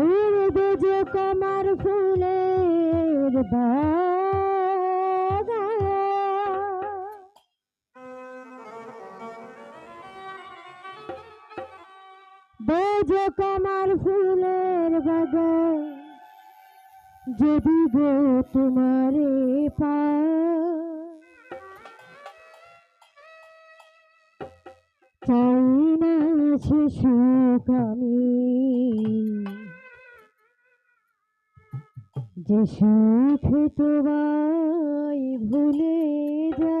উড়বে যে কমার ফুলের বাগান বেজে কমার ফুলের বাগান যদি গো তোমারে পা চাই যে সুখ তোমায় ভুলে যা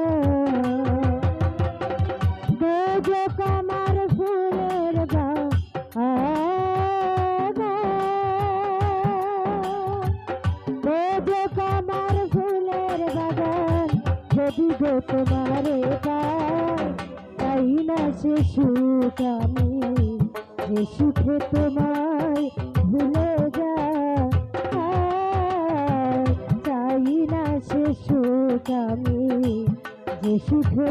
গো তোমারে তাই না সে সুখ আমি? সে সুখে তোমায় ভুলে যা তাই না সে সুখ আমি? যে সুখে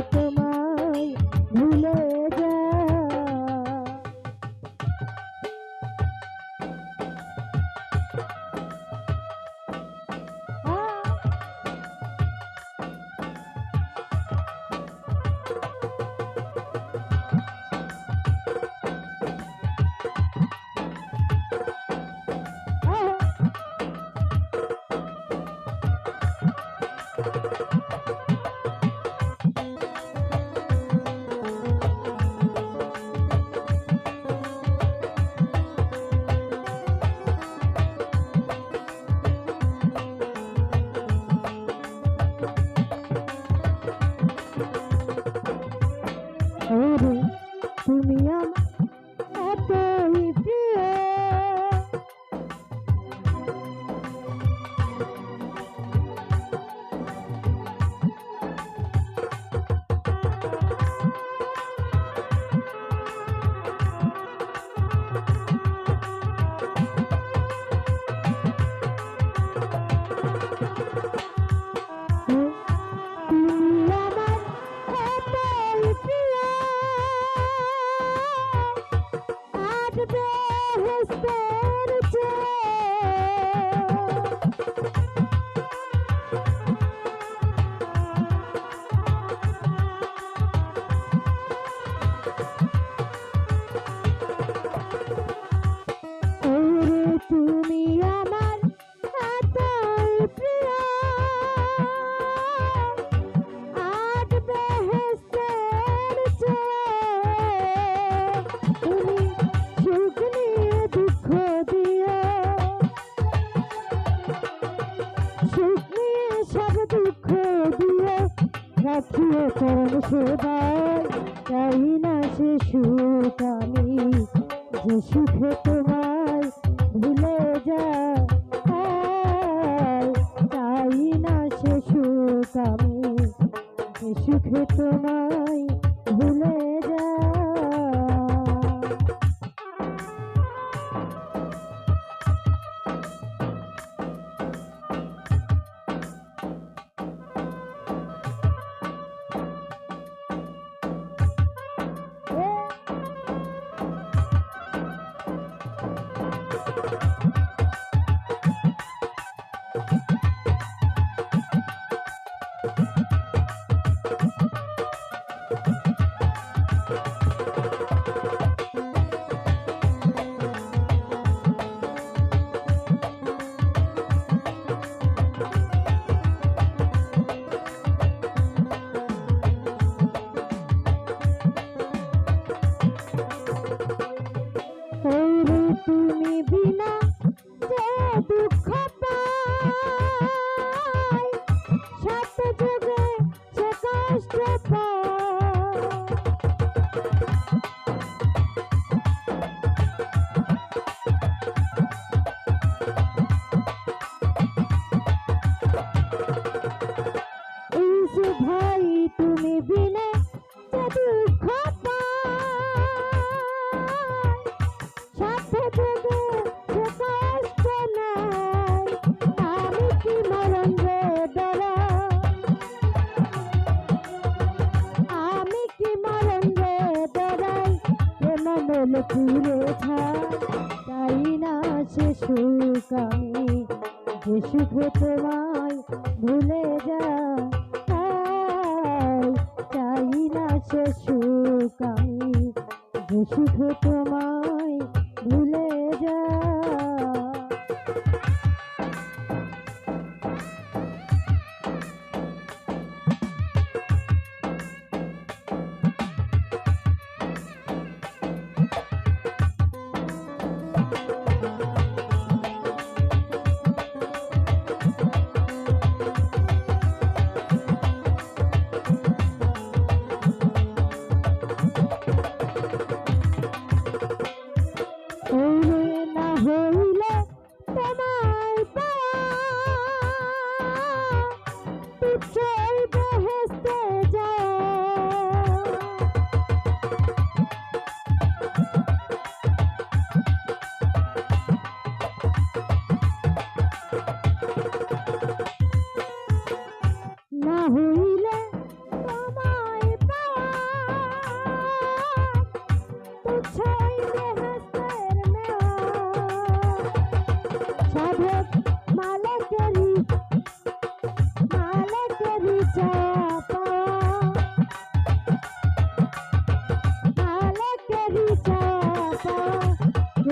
চরণ সেবায় চাই না সে সুখ আমি যে সুখে তোমায় ভুলে যা তাই না সে সুখ আমি যে সুখে তোমায় ভুলে তুমি বিনা পুরে খায় তাই না সে সুখ আমি? যে সুখ তোমায় ভুলে যা তাই না সে সুখ আমি? যে সুখ তোমায়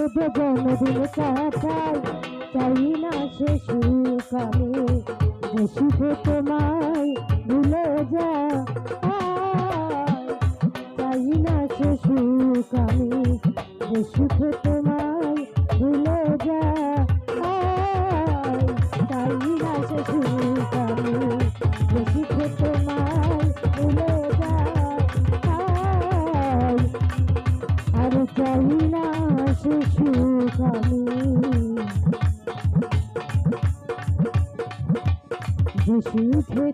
যদি জন্মদিন কাটাই চাই না সে সুখ আমি সুখে তোমায় ভুলে যা চাই না সে সুখ আমি যে তোমায় ভুলে যা চাই না সে সুখ আমি যে তোমায় ভুলে যা আর চাই আমি যে সুখে